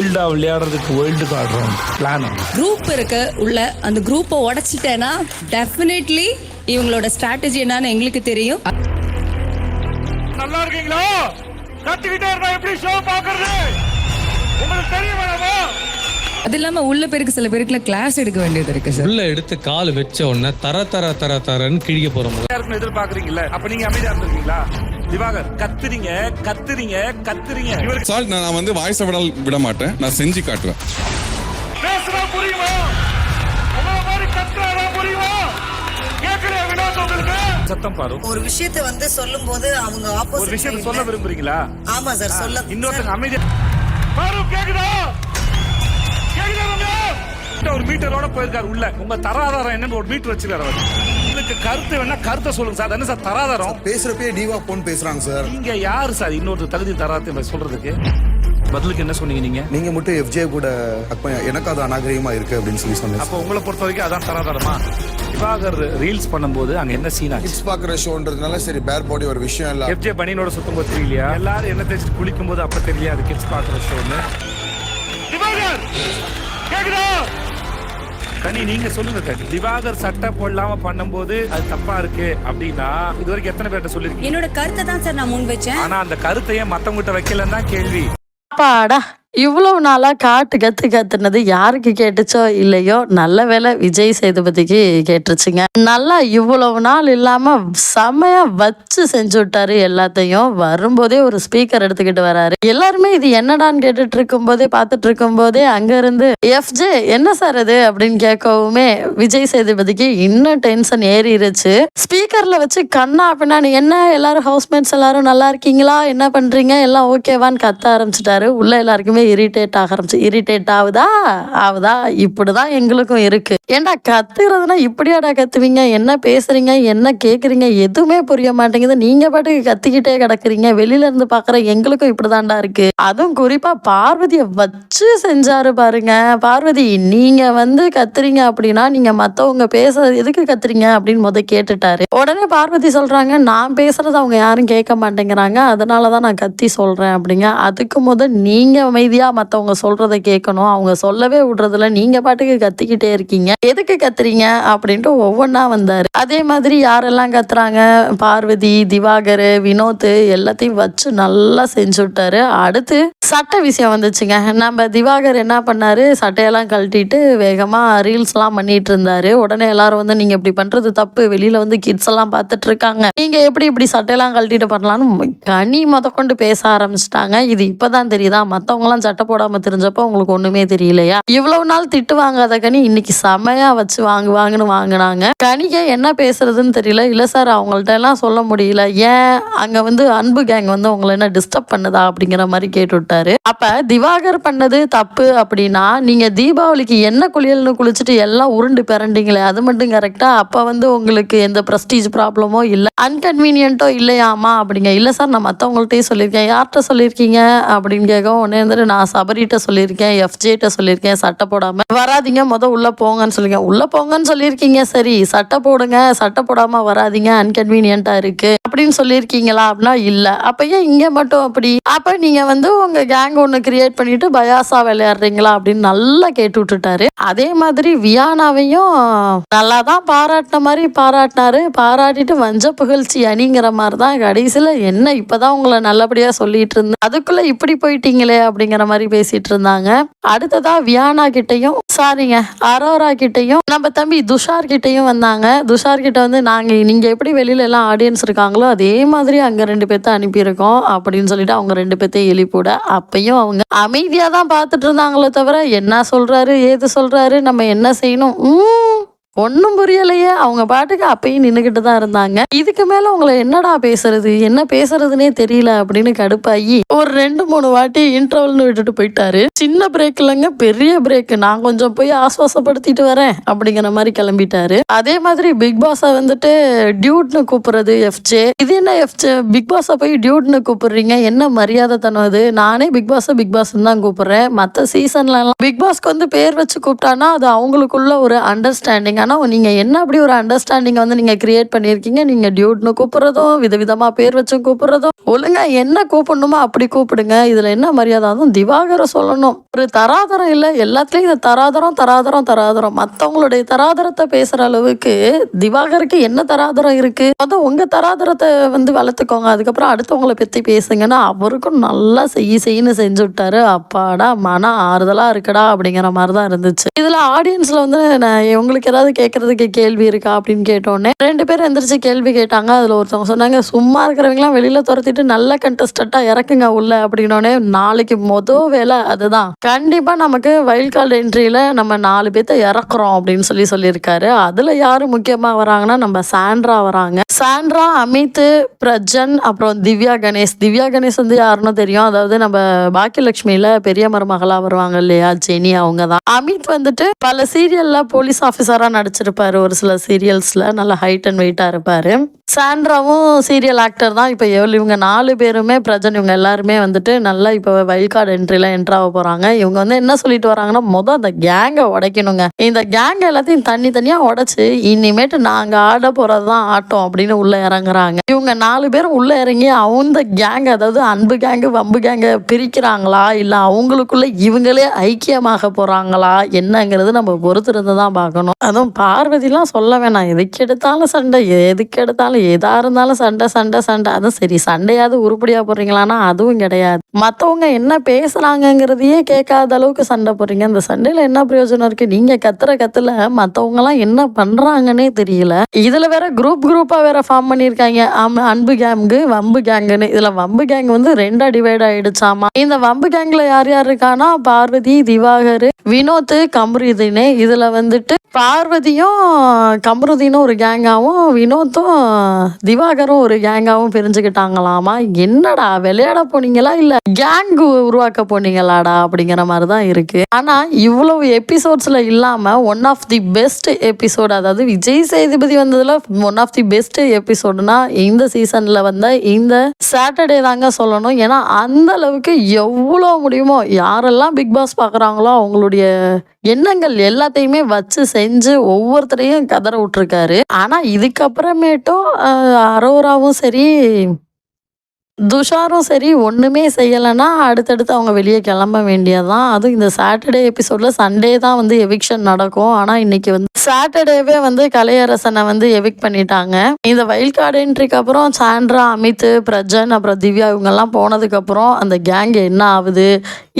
வைல்டா விளையாடுறதுக்கு world ஆடுறோம் plan group இருக்கு உள்ள அந்த குரூப்பை உடைச்சிட்டேன்னா டெஃபினெட்லி இவங்களோட ஸ்ட்ராட்டஜி என்னன்னு எங்களுக்கு தெரியும். நல்லா இருக்கீங்களா? கத்திக்கிட்டே இருந்தா எப்படி ஷோ பாக்குறது உங்களுக்கு தெரிய வேணாமா அது இல்லாம உள்ள பேருக்கு சில பேருக்குலாம் கிளாஸ் எடுக்க வேண்டியது இருக்கு சார் உள்ள எடுத்து கால் வச்ச உடனே தர தர தர தரன்னு கிழிக்க போறோம். யாருக்கும் எதிர்பார்க்கறீங்கல்ல அப்ப நீங்க அமைதியா இருந்திருக்கீங்களா? திவாகர் கத்துறீங்க கத்துறீங்க கத்துறீங்க. இவருக்கு சார் நான் வந்து வாய்ஸை விட விட மாட்டேன். நான் செஞ்சு காட்டுவேன் பேசுறா புரியுமா? சத்தம் பாரு. ஒரு விஷயத்தை வந்து சொல்லும் போது அவங்க ஒரு ஆப்போசிட் விஷயம் சொல்ல விரும்புறீங்களா? ஆமா சார் சொல்ல இன்னொருத்தங்க அமைதியா பாரு கேக்குதா? கேக்குதா? ஒரு மீட்டரோட போயிருக்காரு உள்ள. உங்க தராதாரம் என்னன்னு ஒரு மீட்டர் வச்சிருக்காரு அவர். உங்களுக்கு கருத்து வேணா கருத்தை சொல்லுங்க சார். அது என்ன சார் தராதாரம்? பேசுறப்பே டிவா போன் பேசுறாங்க சார். நீங்க யாரு சார் இன்னொரு தகுதி தராத்தை சொல்றதுக்கு? பதிலுக்கு என்ன சொன்னீங்க நீங்க? நீங்க மட்டும் எஃப்ஜே கூட அப்ப எனக்கு அது அநாகரிகமா இருக்கு அப்படின்னு சொல்லி சொன்னேன் அப்ப உங்களை பொறுத்த வரைக்கும் அதான் தராதாரமா? திவாகர் ரீல்ஸ் பண்ணும்போது அங்க என்ன சீன் ஆச்சு? கிட்ஸ் பாக்குற ஷோன்றதுனால சரி பேர் பாடி ஒரு விஷயம் இல்ல. எஃப்ஜே பனியனோட சுத்தம் போது தெரியலையா எல்லாரும் என்ன தேய்ச்சிட்டு குளிக்கும் போது அப்ப தெரியலையா அது கிட்ஸ் பாக்குற ஷோன்னு திவாகர் கேக்குதா? கனி நீங்க சொல்லுங்க கனி. திவாகர் சட்டை போடலாம பண்ணும்போது அது தப்பா இருக்கு அப்படின்னா இது வரைக்கும் எத்தனை பேர்ட்ட சொல்லிருக்கீங்க என்னோட கருத்தை தான் சார் நான் முன் வச்சேன். ஆனா அந்த கருத்தையே மத்தவங்கிட்ட வைக்கலன்னு தான் கேள்வி. அப்பாடா. இவ்வளவு நாளாக காட்டு கத்து கத்துனது யாருக்கு கேட்டுச்சோ இல்லையோ நல்ல வேளை விஜய் சேதுபதிக்கு கேட்டுருச்சுங்க. நல்லா இவ்வளவு நாள் இல்லாமல் செமையா வச்சு செஞ்சு விட்டாரு எல்லாத்தையும். வரும்போதே ஒரு ஸ்பீக்கர் எடுத்துக்கிட்டு வராரு. எல்லாருமே இது என்னடான்னு கேட்டுட்டு இருக்கும் போதே பார்த்துட்டு இருக்கும் போதே அங்கேருந்து எஃப்ஜே என்ன சார் இது? அப்படின்னு கேட்கவுமே விஜய் சேதுபதிக்கு இன்னும் டென்ஷன் ஏறிடுச்சு ஸ்பீக்கரில் வச்சு கண்ணா அப்படின்னா நீ என்ன? எல்லாரும் ஹவுஸ்மேட்ஸ் எல்லாரும் நல்லா இருக்கீங்களா? என்ன பண்ணுறீங்க எல்லாம் ஓகேவான்னு கத்த ஆரம்பிச்சிட்டாரு. உள்ள எல்லாருக்குமே இரிட்டேட் ஆக ஆரம்பிச்சு இரிட்டேட் ஆகுதா? ஆகுதா? இப்படிதான் எங்களுக்கும் இருக்கு. ஏன்டா கத்துறதுனா இப்படியாடா கத்துவீங்க? என்ன பேசுறீங்க? என்ன கேக்குறீங்க? எதுவுமே புரிய மாட்டேங்குது. நீங்க பாட்டுக்கு கத்திக்கிட்டே கிடக்குறீங்க. வெளியில இருந்து பாக்குற எங்களுக்கும் இப்படிதான்டா இருக்கு. அதுவும் குறிப்பா பார்வதியை வச்சு செஞ்சாரு பாருங்க. பார்வதி நீங்க வந்து கத்துறீங்க அப்படின்னா நீங்க மத்தவங்க பேசுறது எதுக்கு கத்துறீங்க அப்படின்னு முத கேட்டுட்டாரு. உடனே பார்வதி சொல்றாங்க நான் பேசுறது அவங்க யாரும் கேட்க மாட்டேங்கிறாங்க. அதனாலதான் நான் கத்தி சொல்றேன் அப்படிங்க. அதுக்கு முத நீங்க ரீதியாக மற்றவங்க சொல்கிறத கேட்கணும். அவங்க சொல்லவே விடுறதுல நீங்கள் பாட்டுக்கு கத்திக்கிட்டே இருக்கீங்க. எதுக்கு கத்துறீங்க? அப்படின்ட்டு ஒவ்வொன்றா வந்தார். அதே மாதிரி யாரெல்லாம் கத்துறாங்க? பார்வதி திவாகர் வினோத் எல்லாத்தையும் வச்சு நல்லா செஞ்சு விட்டாரு. அடுத்து சட்டை விஷயம் வந்துச்சுங்க. நம்ம திவாகர் என்ன பண்ணார்? சட்டையெல்லாம் கழட்டிட்டு வேகமாக ரீல்ஸ்லாம் பண்ணிட்டு இருந்தார் உடனே எல்லாரும் வந்து நீங்கள் இப்படி பண்ணுறது தப்பு. வெளியில் வந்து கிட்ஸ் எல்லாம் பார்த்துட்டு இருக்காங்க எப்படி இப்படி சட்டையெல்லாம் கழட்டிட்டு பண்ணலாம்னு கனி முதற்கொண்டு பேச ஆரம்பிச்சிட்டாங்க. இது இப்போ தான் தெரியுதா? மற்றவங்களாம் சட்டை போடாமல் தெரிஞ்சப்போ உங்களுக்கு ஒன்றுமே தெரியலையா? இவ்வளவு நாள் திட்டு வாங்காத கனி இன்னைக்கு செமையாக வச்சு வாங்கு வாங்குன்னு வாங்கினாங்க. கனிக்கு என்ன பேசுறதுன்னு தெரியல. இல்லை சார் அவங்கள்ட்ட எல்லாம் சொல்ல முடியல. ஏன் அங்கே வந்து அன்பு கேங் வந்து உங்களை என்ன டிஸ்டர்ப் பண்ணுதா? அப்படிங்கிற மாதிரி கேட்டுவிட்டார். விட்டாரு அப்ப திவாகர் பண்ணது தப்பு அப்படின்னா நீங்க தீபாவளிக்கு என்ன குளியல்னு குளிச்சுட்டு எல்லாம் உருண்டு பிறண்டீங்களே அது மட்டும் கரெக்டா அப்ப வந்து உங்களுக்கு எந்த பிரஸ்டீஜ் ப்ராப்ளமோ இல்ல. அன்கன்வீனியன்ட்டோ இல்லையாமா அப்படிங்க. இல்ல சார் நான் மத்தவங்கள்ட்டயும் சொல்லியிருக்கேன். யார்கிட்ட சொல்லியிருக்கீங்க அப்படின்னு கேட்க உடனே வந்துட்டு நான் சபரிட்ட சொல்லியிருக்கேன் எஃப்ஜேட்ட சொல்லியிருக்கேன் சட்டை போடாம. வராதீங்க முத உள்ள போங்கன்னு சொல்லிருக்கேன் உள்ள போங்கன்னு சொல்லியிருக்கீங்க சரி. சட்டை போடுங்க. சட்டை போடாம வராதீங்க. அன்கன்வீனியன்ட்டா இருக்கு. அப்படின்னு சொல்லியிருக்கீங்களா அப்படின்னா இல்ல. அப்ப ஏன் இங்க மட்டும் அப்படி? அப்ப நீங்க வந்து உங்க கேங் ஒன்று கிரியேட் பண்ணிட்டு பயாசா விளையாடுறீங்களா அப்படின்னு நல்லா கேட்டு விட்டுட்டாரு அதே மாதிரி வியானாவையும் நல்லா தான் பாராட்டின மாதிரி பாராட்டினாரு. பாராட்டிட்டு வஞ்ச புகழ்ச்சி அணிங்கிற மாதிரி தான் கடைசியில் என்ன இப்போதான் உங்களை நல்லபடியாக சொல்லிட்டு இருந்தேன் அதுக்குள்ள இப்படி போயிட்டீங்களே அப்படிங்கிற மாதிரி பேசிட்டு இருந்தாங்க. அடுத்ததா வியானா கிட்டையும் சாரிங்க அரோரா கிட்டையும் நம்ம தம்பி துஷார் கிட்டையும் வந்தாங்க. துஷார் கிட்ட வந்து நாங்க நீங்க எப்படி வெளியில எல்லாம் ஆடியன்ஸ் இருக்காங்களோ அதே மாதிரி அங்க ரெண்டு பேர்த்த அனுப்பியிருக்கோம் அப்படின்னு சொல்லிட்டு அவங்க ரெண்டு பேர்த்தையும் எழுப்பிவிட அப்பயும் அவங்க அமைதியாக தான் பார்த்துட்டு இருந்தாங்களே தவிர என்ன சொல்கிறாரு ஏது சொல்கிறாரு நம்ம என்ன செய்யணும்? உம். ஒன்றும் புரியலையே. அவங்க பாட்டுக்கு அப்பயும் நின்றுக்கிட்டு தான் இருந்தாங்க. இதுக்கு மேல உங்களை என்னடா பேசுறது? என்ன பேசுறதுனே தெரியல அப்படின்னு கடுப்பாகி ஒரு ரெண்டு மூணு வாட்டி இன்டர்வல்னு விட்டுட்டு போயிட்டாரு. சின்ன பிரேக் இல்லைங்க பெரிய பிரேக் நான் கொஞ்சம் போய் ஆஸ்வாசப்படுத்திட்டு வரேன் அப்படிங்கிற மாதிரி கிளம்பிட்டாரு. அதே மாதிரி பிக் பாஸை வந்துட்டு டியூட்னு கூப்பிடுறது எஃப்ஜே இது என்ன எஃப்ஜே பிக் பாஸை போய் டியூட்னு கூப்பிடுறீங்க? என்ன மரியாதை தனம் அது? நானே பிக் பாஸை பிக் பாஸ்ன்னு தான் கூப்பிடுறேன். மற்ற சீசன்லாம் பிக் பாஸ்க்கு வந்து பேர் வச்சு கூப்பிட்டானா அது அவங்களுக்குள்ள ஒரு அண்டர்ஸ்டாண்டிங் ஆனால் நீங்கள் என்ன அப்படி ஒரு அண்டர்ஸ்டாண்டிங்கை வந்து நீங்கள் கிரியேட் பண்ணியிருக்கீங்க? நீங்கள் டியூட்னு கூப்பிட்றதும் விதவிதமாக பேர் வச்சு கூப்பிட்றதும். ஒழுங்காக என்ன கூப்பிடணுமோ அப்படி கூப்பிடுங்க. இதில் என்ன மரியாதை? அதுவும் திவாகரை சொல்லணும். ஒரு தராதரம் இல்லை எல்லாத்துலேயும் இந்த தராதரம் தராதரம் தராதரம். மற்றவங்களுடைய தராதரத்தை பேசுகிற அளவுக்கு திவாகருக்கு என்ன தராதரம் இருக்குது அதான் உங்கள் தராதரத்தை வந்து வளர்த்துக்கோங்க. அதுக்கப்புறம் அடுத்தவங்களை பற்றி பேசுங்கன்னா அவருக்கும் நல்லா செய்ய செய்யன்னு செஞ்சு விட்டாரு. அப்பாடா மன ஆறுதலாக இருக்குடா அப்படிங்கிற மாதிரி தான் இருந்துச்சு. இதில் ஆடியன்ஸில் வந்து நான் உங்களுக்கு ஏதாவது கேட்கறதுக்கு கேள்வி இருக்கா அப்படின்னு கேட்டோன்னே ரெண்டு பேரும் எந்திரிச்சு கேள்வி கேட்டாங்க. அதில் ஒருத்தவங்க சொன்னாங்க சும்மா இருக்கிறவங்களாம் வெளியில் துரத்திட்டு நல்ல கண்டஸ்டண்ட்டாக இறக்குங்க உள்ள அப்படின்னோடனே நாளைக்கு மொதல் வேலை அதுதான். கண்டிப்பாக நமக்கு வைல்ட் கார்டு என்ட்ரியில் நம்ம நாலு பேர்த்த இறக்குறோம் அப்படின்னு சொல்லி சொல்லியிருக்காரு. அதில் யார் முக்கியமாக வராங்கன்னா நம்ம சாண்ட்ரா வராங்க. சாண்ட்ரா அமித் பிரஜன் அப்புறம் திவ்யா கணேஷ். திவ்யா கணேஷ் வந்து யாருன்னு தெரியும். அதாவது நம்ம பாக்கியலட்சுமியில் பெரிய மருமகளாக வருவாங்க இல்லையா ஜெனி அவங்க தான் அமித் வந்துட்டு பல சீரியல்ல போலீஸ் ஆஃபீஸராக நடிச்சிருப்பாரு ஒரு சில சீரியல்ஸ்ல நல்ல ஹைட் அண்ட் வெயிட்டா இருப்பாரு. சாண்ட்ராவும் சீரியல் ஆக்டர் தான். இப்போ எவ்வளோ இவங்க நாலு பேருமே பிரஜன் இவங்க எல்லாருமே வந்துட்டு நல்லா இப்போ வைல்ட் கார்டு என்ட்ரியில் என்ட்ரு ஆக போகிறாங்க இவங்க வந்து என்ன சொல்லிட்டு வராங்கன்னா மொதல் அந்த கேங்கை உடைக்கணுங்க. இந்த கேங் எல்லாத்தையும் தனி தனியாக உடைச்சு இனிமேட்டு நாங்கள் ஆட போகிறது தான் ஆட்டோம் அப்படின்னு உள்ளே இறங்குறாங்க. இவங்க நாலு பேரும் உள்ளே இறங்கி அவங்க கேங் அதாவது அன்பு கேங்கு வம்பு கேங்கை பிரிக்கிறாங்களா? இல்லை அவங்களுக்குள்ள இவங்களே ஐக்கியமாக போகிறாங்களா என்னங்கிறது நம்ம பொறுத்திருந்து தான் பார்க்கணும். அதுவும் பார்வதிலாம் சொல்ல வேணாம். எதுக்கு எடுத்தாலும் சண்டை எதுக்கு எடுத்தாலும் எதாக இருந்தாலும் சண்டை சண்டை சண்டை. அதுவும் சரி சண்டையாவது உருப்படியாக போடுறீங்களான்னா அதுவும் கிடையாது. மற்றவங்க என்ன பேசுகிறாங்கங்கிறதையே கேட்காத அளவுக்கு சண்டை போடுறீங்க. அந்த சண்டையில் என்ன பிரயோஜனம் இருக்குது நீங்கள் கத்துற கத்துல மற்றவங்கலாம் என்ன பண்ணுறாங்கன்னே தெரியல. இதில் வேற குரூப் குரூப்பாக வேற ஃபார்ம் பண்ணியிருக்காங்க. ஆமா, அன்பு கேங்கு வம்பு கேங்குன்னு இதில் வம்பு கேங் வந்து ரெண்டா டிவைட் ஆகிடுச்சாமா இந்த வம்பு கேங்கில் யார் யார் இருக்கானா பார்வதி திவாகர் வினோத் கம்ருதீன். இதில் வந்துட்டு பார்வதி பார்வதியும் கம்ருதீனும் ஒரு கேங்காகவும் வினோத்தும் திவாகரும் ஒரு கேங்காகவும் பிரிஞ்சுக்கிட்டாங்களாமா? என்னடா விளையாட போனீங்களா? இல்லை கேங் உருவாக்க போனீங்களாடா? அப்படிங்கிற மாதிரி தான் இருக்குது ஆனால் இவ்வளவு எபிசோட்ஸில் இல்லாமல் one of the best episode அதாவது விஜய் சேதுபதி வந்ததில் ஒன் ஆஃப் தி பெஸ்ட் எபிசோடுனா இந்த சீசனில் வந்த இந்த சாட்டர்டே தாங்க சொல்லணும். ஏன்னா அந்த அளவுக்கு எவ்வளோ முடியுமோ யாரெல்லாம் பிக் பாஸ் பார்க்குறாங்களோ அவங்களுடைய எண்ணங்கள் எல்லாத்தையுமே வச்சு செஞ்சு ஒவ்வொருத்தரையும் கதற விட்டுருக்காரு. ஆனால் இதுக்கப்புறமேட்டும் அரோராவும் சரி துஷாரும் சரி ஒன்றுமே செய்யலைன்னா அடுத்தடுத்து அவங்க வெளியே கிளம்ப வேண்டியதுதான். அதுவும் இந்த சாட்டர்டே எபிசோடில் சண்டே தான் வந்து எவிக்ஷன் நடக்கும். ஆனால் இன்றைக்கி வந்து சாட்டர்டேவே வந்து கலையரசனை வந்து எவிக் பண்ணிட்டாங்க. இந்த வைல்ட் கார்டு என்ட்ரிக்கு அப்புறம் சாண்ட்ரா அமித் பிரஜன் அப்புறம் திவ்யா இவங்கெல்லாம் போனதுக்கப்புறம் அந்த கேங் என்ன ஆகுது?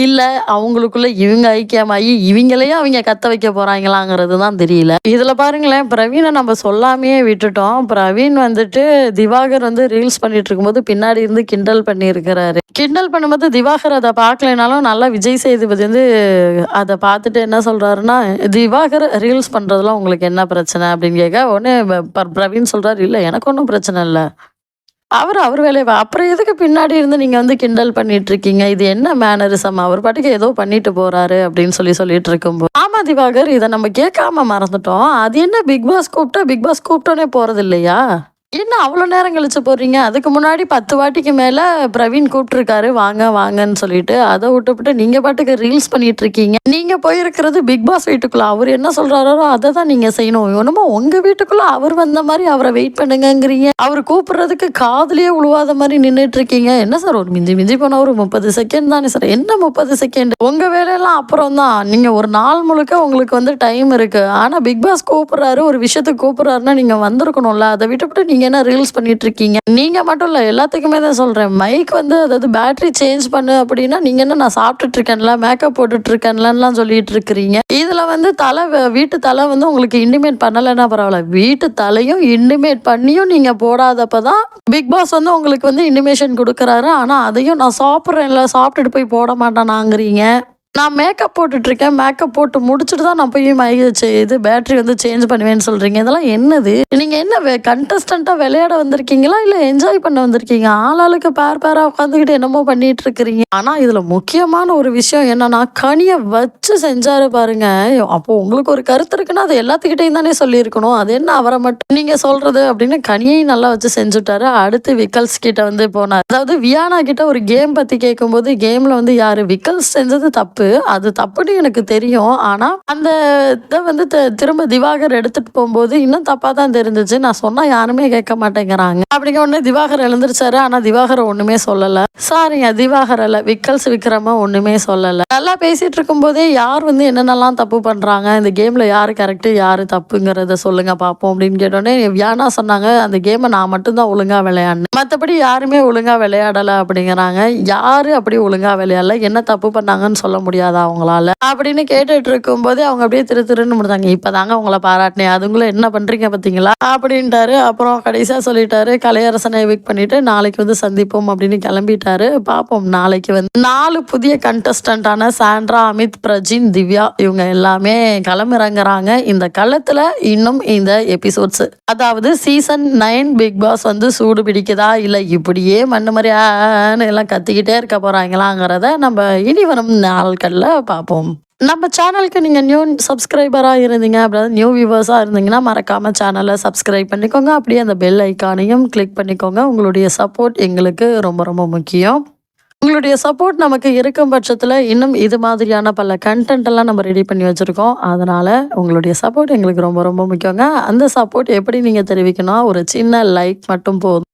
இல்லை அவங்களுக்குள்ள இவங்க ஐக்கியமாகி இவங்களையும் அவங்க கத்த வைக்க போகிறாங்களாங்கிறது தான் தெரியல. இதில் பாருங்களேன் பிரவீனை நம்ம சொல்லாமையே விட்டுட்டோம். பிரவீன் வந்துட்டு திவாகர் வந்து ரீல்ஸ் பண்ணிட்டு இருக்கும்போது பின்னாடி இருந்து கிண்டல் பண்ணியிருக்கிறாரு. கிண்டல் பண்ணும்போது திவாகர் அதை பார்க்கலனாலும் நல்லா விஜய் சேதுபதி வந்து அதை பார்த்துட்டு என்ன சொல்கிறாருன்னா திவாகர் ரீல்ஸ் பண்ணுறதுலாம் உங்களுக்கு என்ன பிரச்சனை அப்படின்னு கேட்க உடனே பிரவீன் சொல்கிறாரு இல்லை எனக்கு ஒன்றும் பிரச்சனை இல்லை. அவர் அவர் வேலையை அப்புறம் எதுக்கு பின்னாடி இருந்து நீங்கள் வந்து கிண்டல் பண்ணிட்டு இருக்கீங்க? இது என்ன மேனரிசம் அவர் பாட்டுக்கு ஏதோ பண்ணிட்டு போறாரு அப்படின்னு சொல்லி சொல்லிட்டு இருக்கும்போது. ஆமா திவாகர் இதை நம்ம கேட்காம மறந்துட்டோம். அது என்ன பிக் பாஸ் கூப்பிட்டா பிக் பாஸ் கூப்பிட்டோன்னே போறது இல்லையா என்ன அவ்வளோ நேரம் கழிச்சு போகிறீங்க அதுக்கு முன்னாடி பத்து வாட்டிக்கு மேலே பிரவீன் கூப்பிட்டுருக்காரு. வாங்க வாங்கன்னு சொல்லிட்டு அதை விட்டுவிட்டு நீங்கள் பாட்டுக்கு ரீல்ஸ் பண்ணிட்டு இருக்கீங்க. நீங்கள் போயிருக்கிறது பிக் பாஸ் வீட்டுக்குள்ளே. அவர் என்ன சொல்கிறாரோ அதை தான் நீங்கள் செய்யணும். ஒன்றுமோ உங்கள் வீட்டுக்குள்ளே அவர் வந்த மாதிரி அவரை வெயிட் பண்ணுங்கங்கிறீங்க. அவர் கூப்பிட்றதுக்கு காதுலேயே உழுவாத மாதிரி நின்றுட்டு இருக்கீங்க. என்ன சார் ஒரு மிஞ்சி மிஞ்சி போனால் ஒரு முப்பது செகண்ட் தானே சார்? என்ன முப்பது செகண்ட் உங்கள் வேலையெல்லாம் அப்புறம் தான். நீங்கள் ஒரு நாள் முழுக்க உங்களுக்கு வந்து டைம் இருக்குது ஆனால் பிக் பாஸ் கூப்பிட்றாரு ஒரு விஷயத்துக்கு கூப்பிட்றாருன்னா நீங்கள் வந்திருக்கணும்ல. அதை விட்டுவிட்டு நீங்கள் நீங்கள் என்ன ரீல்ஸ் பண்ணிகிட்ருக்கீங்க நீங்கள் மட்டும் இல்லை எல்லாத்துக்குமே தான் சொல்கிறேன் மைக் வந்து அதாவது பேட்டரி சேஞ்ச் பண்ணு அப்படின்னா நீங்கள் என்ன நான் சாப்பிட்டுட்ருக்கேன்ல மேக்கப் போட்டுட்ருக்கேன்லாம் சொல்லிட்டு இருக்கிறீங்க இதில் வந்து தலை வீட்டு தலை வந்து உங்களுக்கு இன்டிமேட் பண்ணலைன்னா பரவாயில்ல. வீட்டு தலையும் இன்டிமேட் பண்ணியும் நீங்கள் போடாதப்ப தான் பிக் பாஸ் வந்து உங்களுக்கு வந்து இன்டிமேஷன் கொடுக்குறாரு. ஆனால் அதையும் நான் சாப்பிட்றேன்ல சாப்பிட்டுட்டு போய் போட மாட்டேனாங்கிறீங்க. நான் மேக்கப் போட்டுட்ருக்கேன். மேக்கப் போட்டு முடிச்சுட்டு தான் நான் போய் மை இது பேட்டரி வந்து சேஞ்ச் பண்ணுவேன்னு சொல்கிறீங்க இதெல்லாம் என்னது? நீங்கள் என்ன கண்டஸ்டண்ட்டாக விளையாட வந்திருக்கீங்களா? இல்லை என்ஜாய் பண்ண வந்திருக்கீங்க? ஆளாளுக்கு பேர் பேராக உட்காந்துக்கிட்டு என்னமோ பண்ணிட்டு இருக்கிறீங்க ஆனால் இதில் முக்கியமான ஒரு விஷயம் என்னன்னா கனியை வச்சு செஞ்சாரு பாருங்க. அப்போ உங்களுக்கு ஒரு கருத்து இருக்குன்னா அது எல்லாத்துக்கிட்டையும் தானே சொல்லியிருக்கணும். அது என்ன அவரை மட்டும் நீங்கள் சொல்கிறது அப்படின்னு கனியையும் நல்லா வச்சு செஞ்சுட்டாரு. அடுத்து விக்கல்ஸ் கிட்ட வந்து போனார். அதாவது வியானா கிட்ட ஒரு கேம் பற்றி கேட்கும்போது கேமில் வந்து யார்? விக்கல்ஸ் செஞ்சது தப்பு தப்பு அது தப்புன்னு எனக்கு தெரியும். ஆனால் அந்த இதை வந்து திரும்ப திவாகர் எடுத்துகிட்டு போகும்போது இன்னும் தப்பாக தான் தெரிஞ்சிச்சு. நான் சொன்னால் யாருமே கேட்க மாட்டேங்கிறாங்க. அப்படிங்க உடனே திவாகர் எழுந்திருச்சாரு. ஆனால் திவாகர் ஒன்றுமே சொல்லலை. சாரிங்க திவாகர் அல்ல. விக்கல்ஸ் விக்ரம ஒன்றுமே சொல்லலை. நல்லா பேசிகிட்டு இருக்கும்போதே யார் வந்து என்னென்னலாம் தப்பு பண்ணுறாங்க இந்த கேமில் யார் கரெக்டு யார் தப்புங்கிறத சொல்லுங்கள் பார்ப்போம் அப்படின்னு கேட்டோடனே வியானா சொன்னாங்க அந்த கேமை நான் மட்டும்தான் ஒழுங்காக விளையாடினேன் மற்றபடி யாருமே ஒழுங்காக விளையாடலை அப்படிங்கிறாங்க. யார் அப்படி ஒழுங்காக விளையாடல? என்ன தப்பு பண்ணாங்கன்னு சொல்ல முடியாதா அவங்களால? அப்படின்னு கேட்டுட்டு இருக்கும்போதே அவங்க அப்படியே திரு திருன்னு முடிந்தாங்க இப்பதாங்க உங்களை பாராட்டினேன். அதுங்களும் என்ன பண்றீங்க பார்த்தீங்களா அப்படின்ட்டாரு. அப்புறம் கடைசியா சொல்லிட்டாரு கலையரசனை விக் பண்ணிட்டு நாளைக்கு வந்து சந்திப்போம் அப்படின்னு கிளம்பிட்டாரு. பார்ப்போம் நாளைக்கு வந்து. நாலு புதிய கண்டஸ்டன்டான சாண்ட்ரா அமித் பிரஜின் திவ்யா இவங்க எல்லாமே களமிறங்குறாங்க. இந்த களத்துல இன்னும் இந்த எபிசோட்ஸ் அதாவது சீசன் நைன் பிக் பாஸ் வந்து சூடு பிடிக்குதா? இல்ல இப்படியே மண்ணு மாதிரி எல்லாம் கத்திக்கிட்டே இருக்க போறாங்களாங்கிறத நம்ம இனி வரும் நாட்கள்ல பார்ப்போம் நம்ம சேனலுக்கு நீங்கள் நியூ சப்ஸ்கிரைபராக இருந்தீங்க அப்படின்னா நியூ வியூவர்ஸாக இருந்தீங்கன்னா மறக்காமல் சேனலை சப்ஸ்கிரைப் பண்ணிக்கோங்க. அப்படியே அந்த பெல் ஐக்கானையும் கிளிக் பண்ணிக்கோங்க. உங்களுடைய சப்போர்ட் எங்களுக்கு ரொம்ப ரொம்ப முக்கியம். உங்களுடைய சப்போர்ட் நமக்கு இருக்கும் பட்சத்தில் இன்னும் இது மாதிரியான பல கண்டென்ட் எல்லாம் நம்ம ரெடி பண்ணி வச்சுருக்கோம். அதனால் உங்களுடைய சப்போர்ட் எங்களுக்கு ரொம்ப ரொம்ப முக்கியங்க. அந்த சப்போர்ட் எப்படி நீங்கள் தெரிவிக்கணும் ஒரு சின்ன லைக் மட்டும் போதும்.